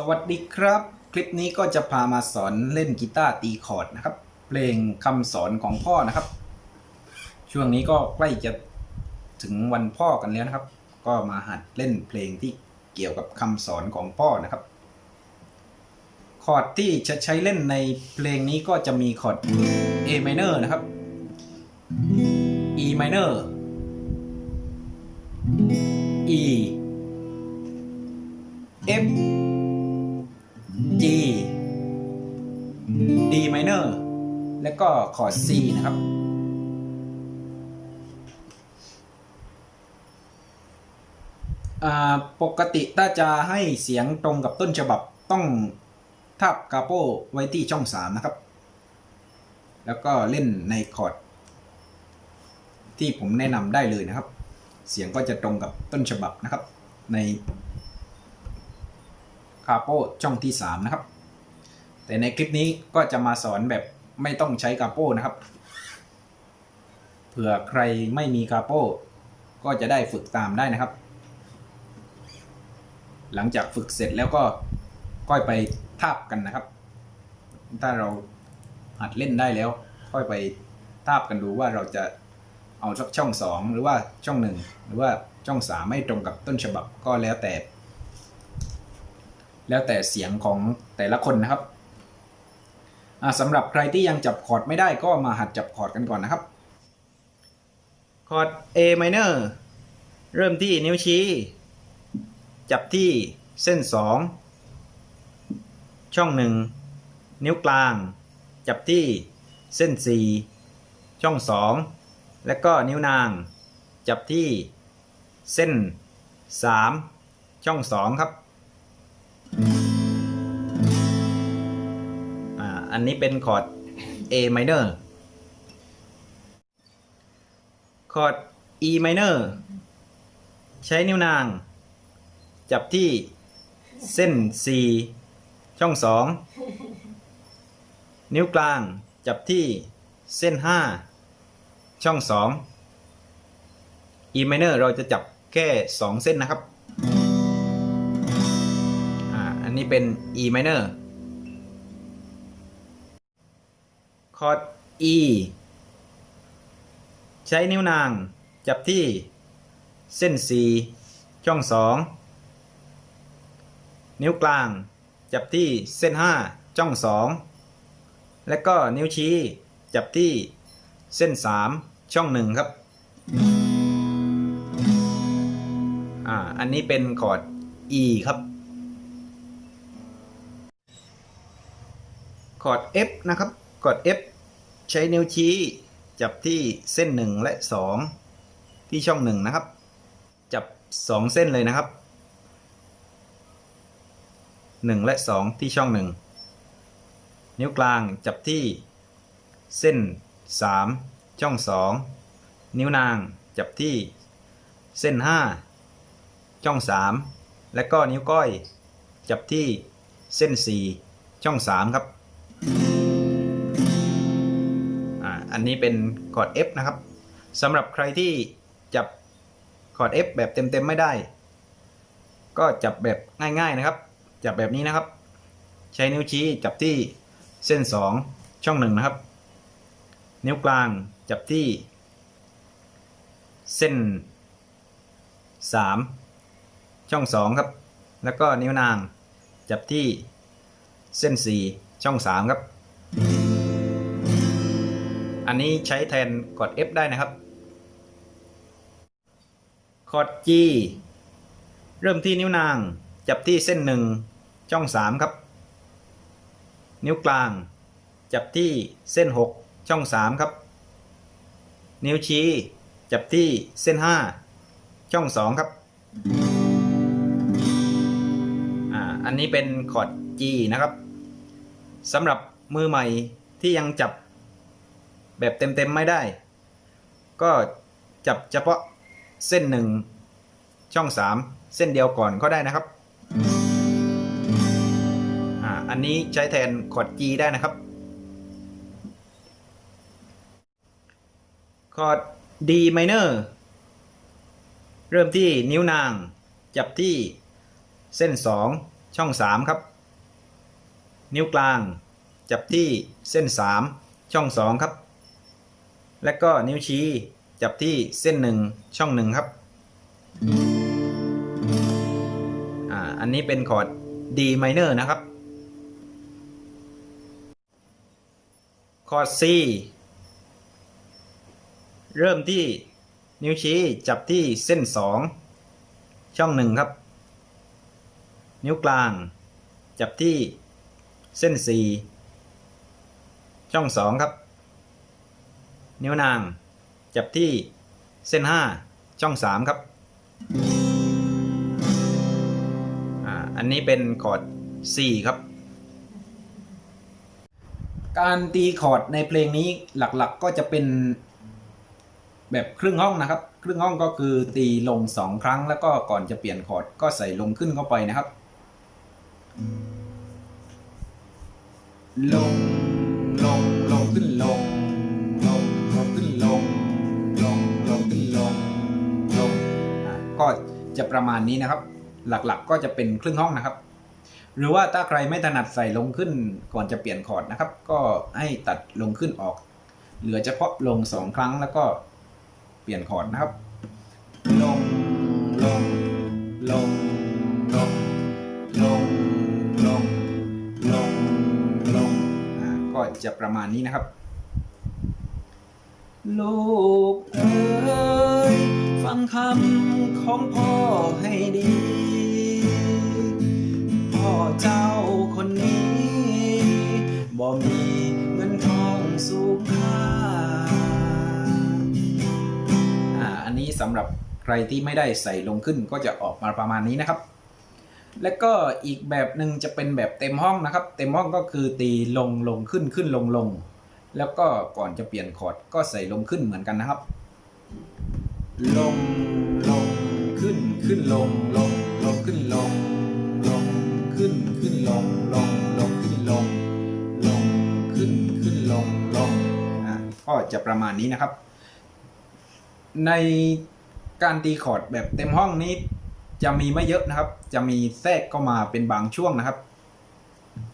สวัสดีครับ คลิปนี้ก็จะพามาสอนเล่นกีตาร์ตีคอร์ดนะครับ เพลงคำสอนของพ่อนะครับ ช่วงนี้ก็ใกล้จะถึงวันพ่อกันแล้วนะครับ ก็มาหัดเล่นเพลงที่เกี่ยวกับคำสอนของพ่อนะครับ คอร์ดที่จะใช้เล่นในเพลงนี้ก็จะมีคอร์ด A minor นะครับ E minor E F G D minor และก็คอร์ด C นะครับ ปกติถ้าจะให้เสียงตรงกับต้นฉบับต้องทับกาโป้ไว้ที่ช่อง 3 นะครับ แล้วก็เล่นในคอร์ด ที่ผมแนะนำได้เลยนะครับ เสียงก็จะตรงกับต้นฉบับนะครับใน คาโป้ช่องที่ 3 นะครับ แต่ในคลิปนี้ก็จะมาสอนแบบไม่ต้องใช้คาโป้นะครับเผื่อใครไม่มีคาโป้ก็จะได้ฝึกตามได้นะครับ หลังจากฝึกเสร็จแล้วก็ค่อยไปทาบกันนะครับ ถ้าเราหัดเล่นได้แล้ว ค่อยไปทาบกันดูว่าเราจะเอาสักช่องสองหรือว่าช่องหนึ่งหรือว่าช่องสามไม่ตรงกับต้นฉบับก็แล้วแต่ แล้วแต่เสียงของแต่ละคนนะครับสำหรับใครที่ยังจับคอร์ดไม่ได้ก็มาหัดจับคอร์ดกันก่อนนะครับ คอร์ด A minor เริ่มที่นิ้วชี้ จับที่เส้น 2 ช่อง 1 นิ้วกลาง จับที่เส้น 4 ช่อง 2 และก็นิ้วนาง จับที่เส้น 3 ช่อง 2 ครับ อันนี้เป็นคอร์ด A minor คอร์ด E minor ใช้นิ้วนาง จับที่เส้น4ช่อง 2 นิ้วกลางจับที่เส้น 5 ช่อง 2 E minor เราจะจับแค่ 2 เส้นนะครับ อ่า อันนี้เป็น E minor คอร์ด E ใช้นิ้วนางจับที่เส้น 4 ช่อง 2 นิ้วกลางจับที่เส้น 5 ช่อง 2 และก็นิ้วชี้จับที่เส้น 3 ช่อง 1 ครับ อ่า อันนี้เป็นคอร์ด E ครับคอร์ด F นะครับคอร์ด F ใช้นิ้วชี้จับที่เส้น 1 และ 2 ที่ช่อง 1 นะครับ จับ 2 เส้นเลยนะครับ 1 และ 2 ที่ช่อง 1 นิ้วกลางจับที่เส้น 3 ช่อง 2 นิ้วนางจับที่เส้น 5 ช่อง 3 และก็นิ้วก้อย จับที่เส้น 4 ช่อง 3 ครับ อันนี้เป็นคอร์ด F นะครับสำหรับใครที่จับคอร์ด F แบบเต็มๆไม่ได้ ก็จับแบบง่ายๆนะครับ จับแบบนี้นะครับ ใช้นิ้วชี้จับที่เส้น 2 ช่อง1นะครับ นิ้วกลางจับที่ เส้น 3 ช่อง 2 ครับ แล้วก็นิ้วนางจับที่เส้น 4 ช่อง 3 ครับ อันนี้ใช้แทนกด F ได้นะครับคอร์ด G เริ่มที่นิ้วนาง จับที่เส้นหนึ่งช่อง3ครับ นิ้วกลาง จับที่เส้น6ช่อง3ครับ นิ้วชี้ จับที่เส้น5ช่อง2ครับอ่าอันนี้เป็นคอร์ด G นะครับสำหรับมือใหม่ที่ยังจับ แบบเต็มๆไม่ได้ ก็จับเฉพาะเส้นหนึ่งช่อง 3 เส้นเดียวก่อนก็ได้นะครับอ่าอันนี้ใช้แทนคอร์ด G ได้นะครับคอร์ด D minor เริ่มที่นิ้วนาง จับที่เส้น 2 ช่อง 3 ครับ นิ้วกลาง จับที่เส้น 3 ช่อง 2 ครับ และก็นิ้วชี้จับที่เส้น1ช่อง1ครับอ่าอันนี้เป็นคอร์ด D minor นะครับ คอร์ด C เริ่มที่นิ้วชี้จับที่เส้น2ช่อง1ครับ นิ้วกลาง จับที่เส้น4ช่อง2ครับ นิ้วนาง จับที่เส้น 5 ช่อง 3 ครับ อันนี้เป็นคอร์ด C ครับ การตีคอร์ดในเพลงนี้หลักๆก็จะเป็นแบบครึ่งห้องนะครับ ครึ่งห้องก็คือตีลงสองครั้ง แล้วก็ก่อนจะเปลี่ยนคอร์ดก็ใส่ลงขึ้นเข้าไปนะครับ ลง ลง ก็จะประมาณนี้นะครับ หลักๆก็จะเป็นครึ่งห้องนะครับ หรือว่าถ้าใครไม่ถนัดใส่ลงขึ้นก่อนจะเปลี่ยนคอร์ดนะครับ ก็ให้ตัดลงขึ้นออก เหลือเฉพาะลงสองครั้งแล้วก็เปลี่ยนคอร์ดนะครับ ลงลงลงลงลงลงลงลงก็จะประมาณนี้นะครับ ลูกเอ๋ยฟัง คำของพ่อให้ดี พ่อเจ้าคนนี้บ่มีเงินทองสูงค่าอ่า อันนี้สำหรับใครที่ไม่ได้ใส่ลงขึ้นก็จะออกมาประมาณนี้นะครับ และก็อีกแบบหนึ่งจะเป็นแบบเต็มห้องนะครับ เต็มห้องก็คือตีลงลงขึ้นขึ้นลงลง แล้วก็ก่อนจะเปลี่ยนคอร์ดก็ใส่ลงขึ้นเหมือนกันนะครับ ลงลงขึ้นขึ้นลงลงลงขึ้นลงลงขึ้นขึ้นลงลงลงขึ้นลงลงขึ้นขึ้นลงลงอะก็จะประมาณนี้นะครับ ในการตีคอร์ดแบบเต็มห้องนี้ จะมีไม่เยอะนะครับ จะมีแทรกเข้ามาเป็นบางช่วงนะครับ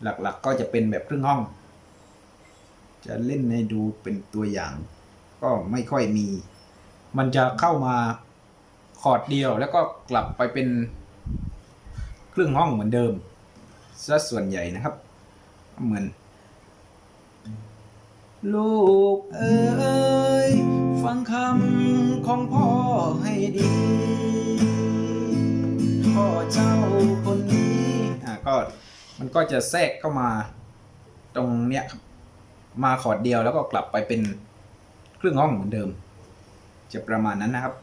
หลักๆก็จะเป็นแบบครึ่งห้อง จะเล่นให้ดูเป็นตัวอย่าง ก็ไม่ค่อยมี มันจะเข้ามาคอร์ดเดียว แล้วก็กลับไปเป็นครึ่งห้องเหมือนเดิมซะส่วนใหญ่นะครับ เหมือน ลูกเอ๋ยฟังคำของพ่อให้ดี พ่อเจ้าคนนี้อะก็มันก็จะแทรกเข้ามาตรงเนี้ยครับมาคอร์ดเดียวแล้วก็กลับไปเป็นครึ่งห้องเหมือนเดิม จะประมาณนั้นนะครับ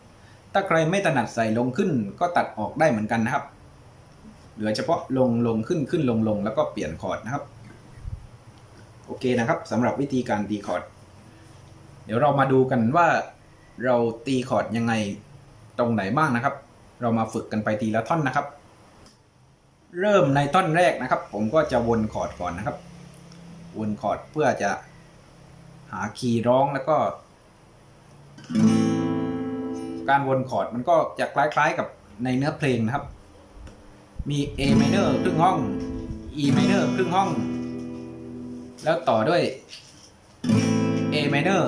ถ้าใครไม่ถนัดใส่ลงขึ้นก็ตัดออกได้เหมือนกันนะครับ เหลือเฉพาะลงลงขึ้นขึ้นลงลงแล้วก็เปลี่ยนคอร์ดนะครับ โอเคนะครับสำหรับวิธีการตีคอร์ด เดี๋ยวเรามาดูกันว่าเราตีคอร์ดยังไงตรงไหนบ้างนะครับ เรามาฝึกกันไปทีละท่อนนะครับ เริ่มในท่อนแรกนะครับ ผมก็จะวนคอร์ดก่อนนะครับ วนคอร์ดเพื่อจะหาคีย์ร้องแล้วก็ การวนคอร์ดมันก็จะคล้ายๆกับในเนื้อเพลงนะครับ มี A minor ครึ่งห้อง E minor ครึ่งห้อง แล้วต่อด้วย A minor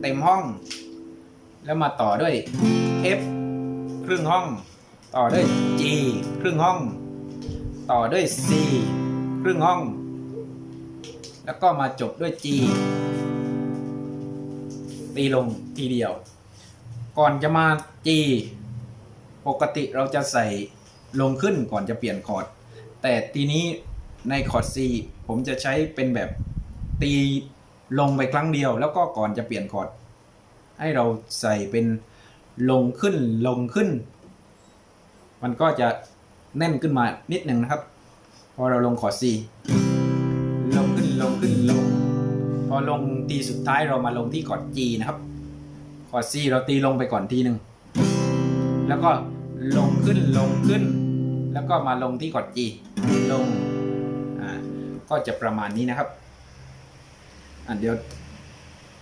เต็มห้อง แล้วมาต่อด้วย F ครึ่งห้อง ต่อด้วย G ครึ่งห้อง ต่อด้วย C ครึ่งห้อง แล้วก็มาจบด้วย G ตีลงทีเดียว ก่อนจะมา G ปกติเราจะใส่ลงขึ้นก่อนจะเปลี่ยนคอร์ด แต่ทีนี้ในคอร์ด C ผมจะใช้เป็นแบบตีลงไปครั้งเดียว แล้วก็ก่อนจะเปลี่ยนคอร์ด ให้เราใส่เป็นลงขึ้นลงขึ้น มันก็จะแน่นขึ้นมานิดหนึ่งนะครับ พอเราลงคอร์ด C ลงขึ้นลงขึ้นลง พอลงทีสุดท้ายเรามาลงที่คอร์ด G นะครับ อร์ด C เราตีลงไปก่อนทีหนึ่งแล้วก็ลงขึ้นลงขึ้น แล้วก็มาลงที่กอร์ด G ลงอ่าก็จะประมาณนี้นะครับอะเดี๋ยว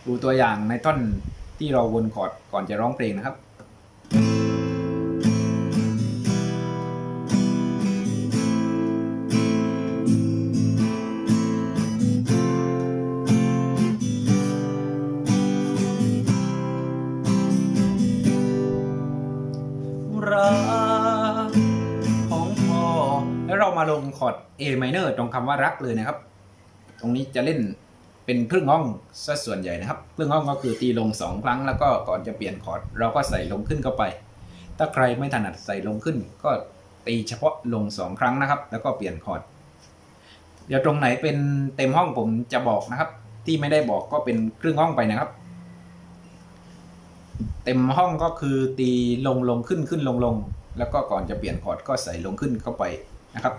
ดูตัวอย่างในต้นที่เราวนคอร์ดก่อนจะร้องเพลงนะครับ อร์ด A minor ตรงคำว่ารักเลยนะครับ ตรงนี้จะเล่นเป็นครึ่งห้องซะส่วนใหญ่นะครับ ครึ่งห้องก็คือตีลงสองครั้ง แล้วก็ก่อนจะเปลี่ยนคอร์ดเราก็ใส่ลงขึ้นเข้าไป ถ้าใครไม่ถนัดใส่ลงขึ้น ก็ตีเฉพาะลงสองครั้งนะครับ แล้วก็เปลี่ยนคอร์ด เดี๋ยวตรงไหนเป็นเต็มห้องผมจะบอกนะครับ ที่ไม่ได้บอกก็เป็นครึ่งห้องไปนะครับ เต็มห้องก็คือตีลงลงขึ้นขึ้นลงลงแล้วก็ก่อนจะเปลี่ยนคอร์ดก็ใส่ลงขึ้นเข้าไปนะครับ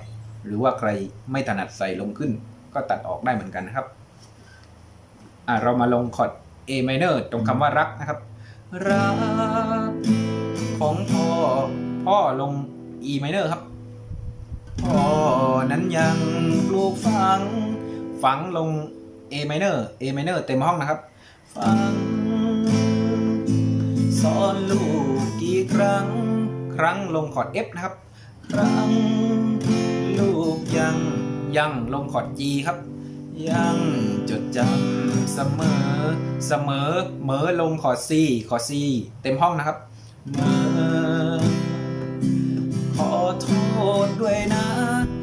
หรือว่าใครไม่ถนัดใส่ลงขึ้น ก็ตัดออกได้เหมือนกันนะครับอะเรามาลงคอร์ด A minor ตรงคำว่ารักนะครับ รัก ของพ่อ พ่อลง E minor ครับ พ่อนั้นยังปลูกฝัง ฝังลง A minor A minor เต็มห้องนะครับ ฝังสอนลูกกี่ครั้ง ครั้งลงคอร์ด F นะครับ ครั้ง กยังยังลงคอร์ด G ครับ ยังจดจำเสมอเสมอเหมอลงคอร์ด C คอร์ด C เต็มห้องนะครับเมอขอโทษด้วยนะ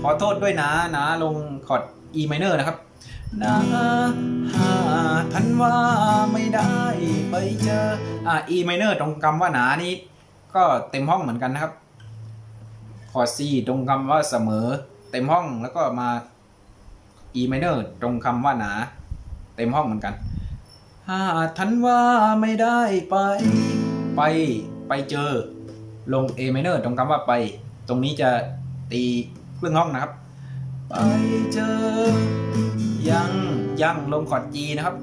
ขอโทษด้วยนะนะลงคอร์ด E minor นะครับนะหาทันว่าไม่ได้ไปเจออ่า E minor ตรงคำว่าหนานี้ก็เต็มห้องเหมือนกันนะครับ คอร์ด C ตรงคำว่าเสมอ เต็มห้องแล้วก็มา E minor ตรงคำว่าหนา เต็มห้องเหมือนกันหาทันว่าไม่ได้ไป ไปไปเจอ ลง A minor ตรงคำว่าไป ตรงนี้จะตีครึ่องห้องนะครับ ไปเจอ ยังยังลงคอร์ด G นะครับ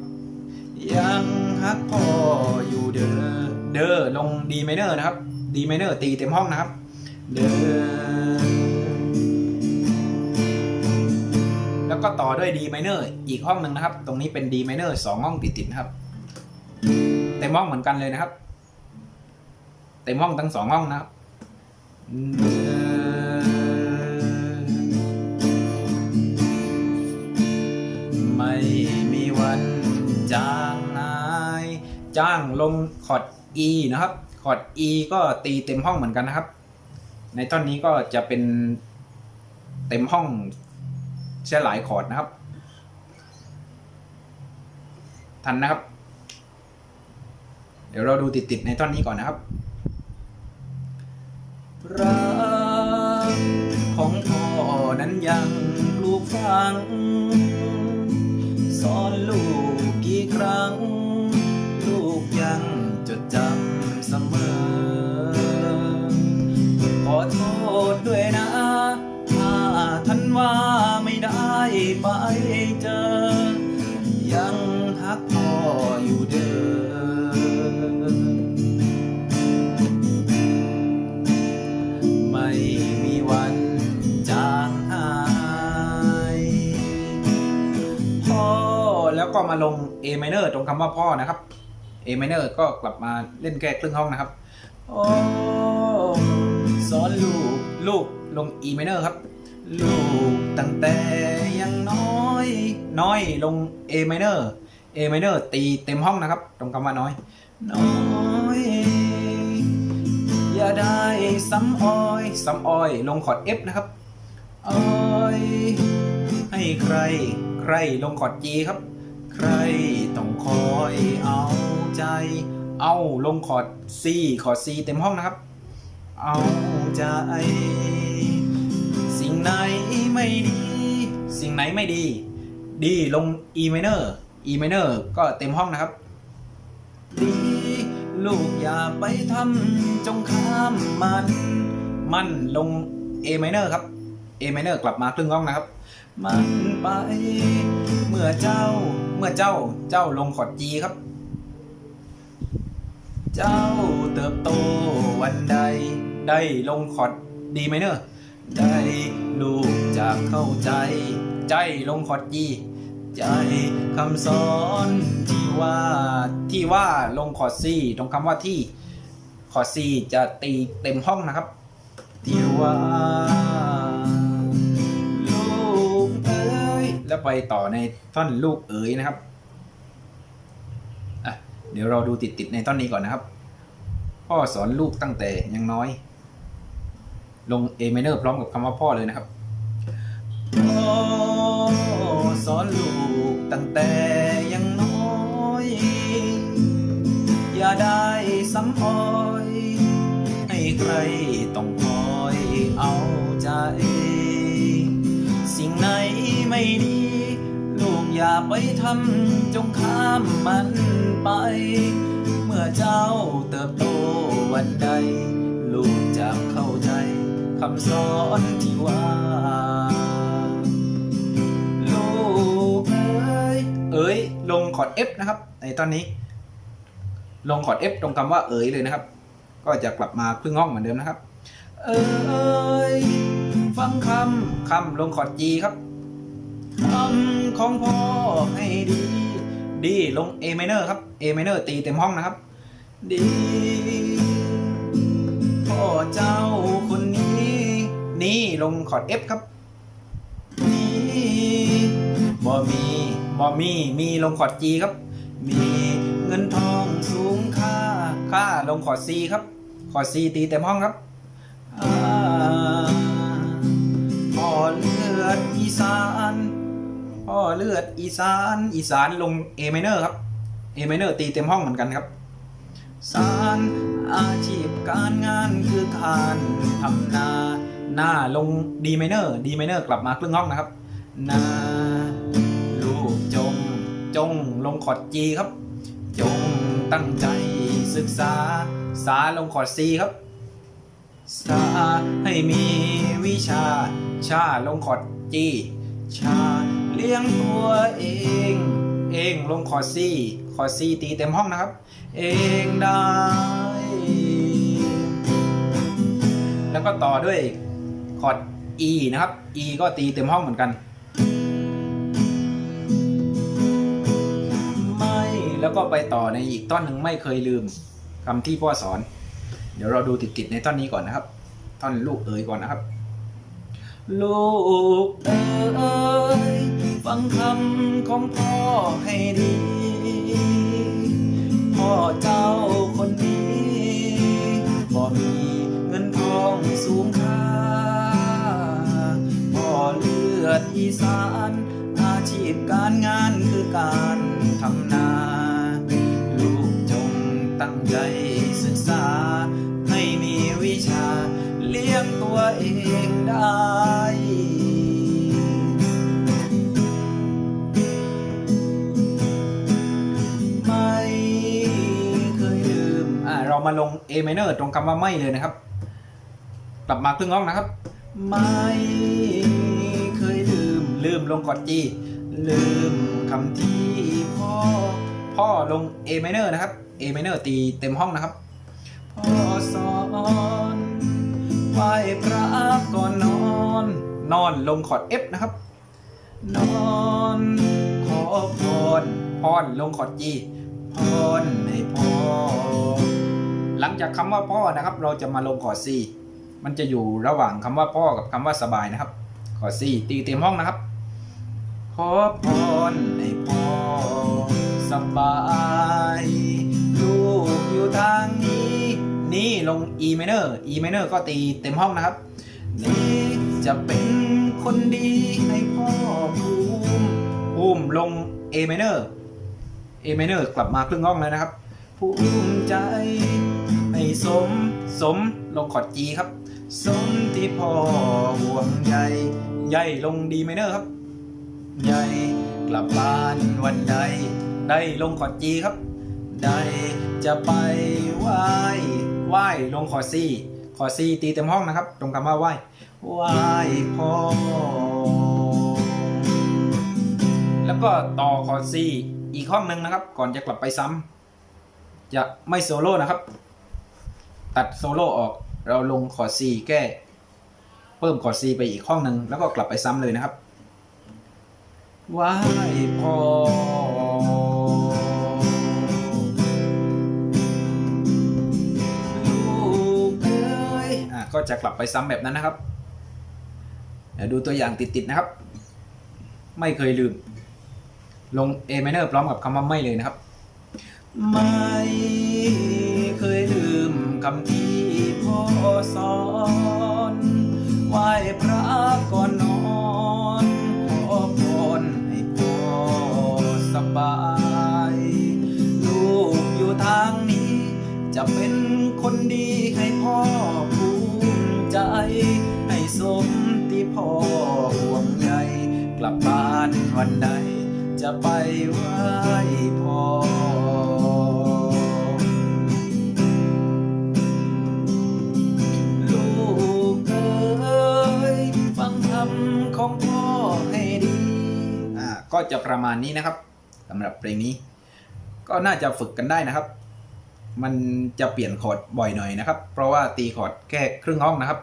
ยังฮักพ่ออยู่เด้อเด้อลง D minor นะครับ D minor ตีเต็มห้องนะครับ เด้อ แล้วก็ต่อด้วย D minor อีกห้องหนึ่งนะครับ ตรงนี้เป็น D minor สองห้องติดๆนะครับ เต็มห้องเหมือนกันเลยนะครับ เต็มห้องทั้งสองห้องนะครับไม่มีวันจางนายจ้างลงคอร์ด E นะครับคอร์ด E ก็ตีเต็มห้องเหมือนกันนะครับ ในท่อนนี้ก็จะเป็นเต็มห้อง ใช้หลายคอร์ดนะครับ ทันนะครับ เดี๋ยวเราดูติดๆในท่อนนี้ก่อนนะครับรักของพ่อนั้นยังปลูกฝัง สอนลูกกี่ครั้ง ลูกยังจดจำเสมอ ขอโทษด้วยนะถ้าท่านว่า ไม่ได้ไปเจอ ยังฮักพ่ออยู่เด้อไม่มีวันจางหายพ่อแล้วก็มาลง A minor ตรงคำว่าพ่อนะครับ A minor ก็กลับมาเล่นแค่ครึ่งห้องนะครับโอ้สอนลูก ลูกลง E minor ครับ ลูกตั้งแต่ยังน้อย น้อยลง A minor A minor ตีเต็มห้องนะครับ ตรงคำว่าน้อย น้อย อย่าได้ซ้ำอ้อยซ้ำอ้อย ลงคอร์ด F นะครับอ้อยให้ใคร ใครลงคอร์ด G ครับ ใครต้องคอยเอาใจ เอาลงคอร์ด C คอร์ด C เต็มห้องนะครับ เอาใจ สิ่งไหนไม่ดี สิ่งไหนไม่ดี ดีลง E minor E minor ก็เต็มห้องนะครับ ดี ลูกอย่าไปทำจงข้ามมัน มันลง A minor ครับ A minor กลับมาครึ่งห้องนะครับ มันไป เมื่อเจ้า เมื่อเจ้า เจ้าลงคอด G ครับ เจ้าเติบโตวันใด ได้ลงคอด D minor ได้ลูกจะเข้าใจ ใจลงคอร์ด G ใจคำสอนที่ว่าที่ว่าลงคอร์ด C ตรงคำว่าที่คอร์ด C จะตีเต็มห้องนะครับ ที่ว่าลูกเอ๋ยแล้วไปต่อในท่อนลูกเอ๋ยนะครับอะเดี๋ยวเราดูติดๆในท่อนนี้ก่อนนะครับ พ่อสอนลูกตั้งแต่ยังน้อย ลง A minor พร้อมกับคำว่าพ่อเลยนะครับสอนลูกตั้งแต่ยังน้อย อย่าได้ซ้ำอ้อยให้ใครต้องคอยเอาใจ สิ่งไหนไม่ดีลูกอย่าไปทำจงข้ามมันไป เมื่อเจ้าเติบโตวันใด คำสอนที่ว่าลูกเอ้ยเอ้ยลงคอร์ด F นะครับ ในตอนนี้ ลงคอร์ด F ตรงคำว่าเอ๋ยเลยนะครับ ก็จะกลับมาครึ่งห้องเหมือนเดิมนะครับ เอ้ยฟังคำคำลงคอร์ด G ครับคำของพ่อให้ดีดีลง A minor ครับ A minor ตีเต็มห้องนะครับ ดีพ่อเจ้า นี้ลงคอร์ด F ครับนี่บ่มีบ่มีมีลงคอร์ด G ครับ มีเงินทองสูงค่าค่าลงคอร์ด C ครับคอร์ด C ตีเต็มห้องครับพ่อเลือดอีสานพ่อเลือดอีสานอีสานลง A minor ครับ A minor ตีเต็มห้องเหมือนกันครับสารอาชีพการงานคือการทำนา หน้าลง D minor D minor กลับมาครึ่งห้องนะครับนาลูกจง จงลงคอร์ด G ครับ จงตั้งใจศึกษา สาลงคอร์ด C ครับ สาให้มีวิชา ชาลงคอร์ด G ชาเลี้ยงตัวเอง เองลงคอร์ด C คอร์ด C ตีเต็มห้องนะครับ เองได้ แล้วก็ต่อด้วย คอร์ด E นะครับ E ก็ตีเต็มห้องเหมือนกัน ไม่แล้วก็ไปต่อในอีกต้นหนึ่งไม่เคยลืมคำที่พ่อสอน เดี๋ยวเราดูติดๆในท่อนนี้ก่อนนะครับ ท่อนลูกเอ๋ยก่อนนะครับ ลูกเอ๋ยฟังคำของพ่อให้ดี พ่อเจ้าคนนี้บ่มีเงินทองสูงค่า เลือดอีสาน อาชีพการงานคือการทำนา ลูกจงตั้งใจศึกษา ให้มีวิชา เลี้ยงตัวเองได้ไม่เคยลืมอ่าเรามาลง A minor ตรงคำว่าไม่เลยนะครับ กลับมาครึ่งห้องนะครับ ไม่เคยลืมลืมลงกอด G ลืมคำที่พ่อ พ่อลง A minor นะครับ A minor ตีเต็มห้องนะครับ พ่อสอนไหวพระก่อนนอน นอนลงคอร์ด F นะครับ นอนขอพรพรลงคอร์ด G พรให้พ่อ หลังจากคำว่าพ่อนะครับ เราจะมาลงคอร์ด C มันจะอยู่ระหว่างคำว่าพ่อกับคำว่าสบายนะครับคอร์ด C ตีเต็มห้องนะครับ ขอพรให้พ่อสบาย ลูกอยู่ทางนี้ นี่ลง E minor E minor ก็ตีเต็มห้องนะครับ นี่จะเป็นคนดีให้พ่อภูมิภูมิลง A minor A minor กลับมาครึ่งห้องแล้วนะครับภูมิใจให้สม สมลงคอร์ด G ครับ สมที่พ่อห่วงใยใหญ่ลง D minor ครับ ใหญ่กลับบ้านวันใด ได้ลงคอร์ด G ครับ ได้จะไปไหว้ไหว้ลงคอร์ด C คอร์ด C ตีเต็มห้องนะครับ ตรงคำว่าไหว้ไหว้พ่อ แล้วก็ต่อคอร์ด C อีกห้องหนึ่งนะครับ ก่อนจะกลับไปซ้ำจะไม่โซโล่นะครับ ตัดโซโล่ออก เราลงคอร์ด C แก้เพิ่มคอร์ด C ไปอีกห้องหนึ่งแล้วก็กลับไปซ้ำเลยนะครับไหวพ่อลูกเอ้ยอะก็จะกลับไปซ้ำแบบนั้นนะครับ เดี๋ยวดูตัวอย่างติดๆนะครับ ไม่เคยลืม ลง A minor พร้อมกับคำว่าไม่เลยนะครับ ไม่เคยลืมคำที่พ่อสอนไหว้พระก่อนนอนขอพรให้พ่อสบาย ลูกอยู่ทางนี้ จะเป็นคนดีให้พ่อภูมิใจ ให้สมที่พ่อห่วงใยกลับบ้านวันใดจะไปไหว้พ่อ ก็จะประมาณนี้นะครับสำหรับเพลงนี้ ก็น่าจะฝึกกันได้นะครับ มันจะเปลี่ยนคอร์ดบ่อยหน่อยนะครับ เพราะว่าตีคอร์ดแค่ครึ่งห้องนะครับ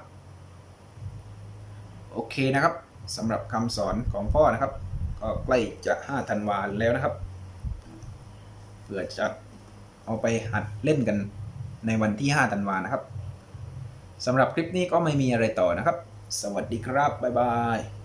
โอเคนะครับสำหรับคำสอนของพ่อนะครับ ก็ใกล้จะ5ธันวาแล้วนะครับเพื่อจะเอาไปหัดเล่นกันในวันที่5ธันวานะครับสำหรับคลิปนี้ก็ไม่มีอะไรต่อนะครับ สวัสดีครับ บ๊ายบาย